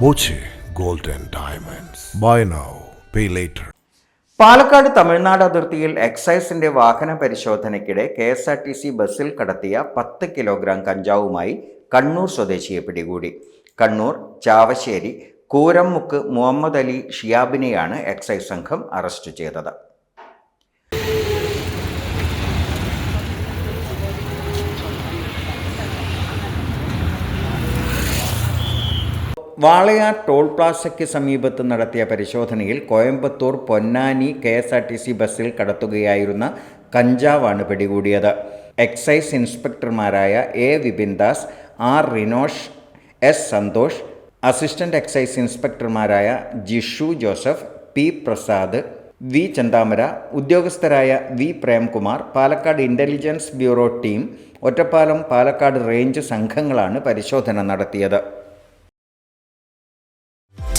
Boche gold Diamonds. Buy now, pay later. Palakkad Tamil Nadu അതിർത്തിയിൽ എക്സൈസിന്റെ വാഹന പരിശോധനയ്ക്കിടെ K S R T C ബസ്സിൽ കടത്തിയ പത്ത് കിലോഗ്രാം കഞ്ചാവുമായി കണ്ണൂർ സ്വദേശിയെ പിടികൂടി കണ്ണൂർ ചാവശ്ശേരി കൂരമ്മുക്ക് മുഹമ്മദ് അലി ഷിയാബിനെയാണ് എക്സൈസ് സംഘം അറസ്റ്റ് ചെയ്തത് വാളയാർ ടോൾ പ്ലാസയ്ക്ക് സമീപത്ത് നടത്തിയ പരിശോധനയിൽ Coimbatore Ponnani K S R T C ബസ്സിൽ കടത്തുകയായിരുന്ന കഞ്ചാവാണ് പിടികൂടിയത്. Excise ഇൻസ്പെക്ടർമാരായ A Vipin Das R Rinosh S Santhosh assistant excise ഇൻസ്പെക്ടർമാരായ Jishu Joseph P Prasad V Chanthamara ഉദ്യോഗസ്ഥരായ V Premkumar Palakkad intelligence bureau team Ottapalam Palakkad range സംഘങ്ങളാണ് പരിശോധന നടത്തിയത്.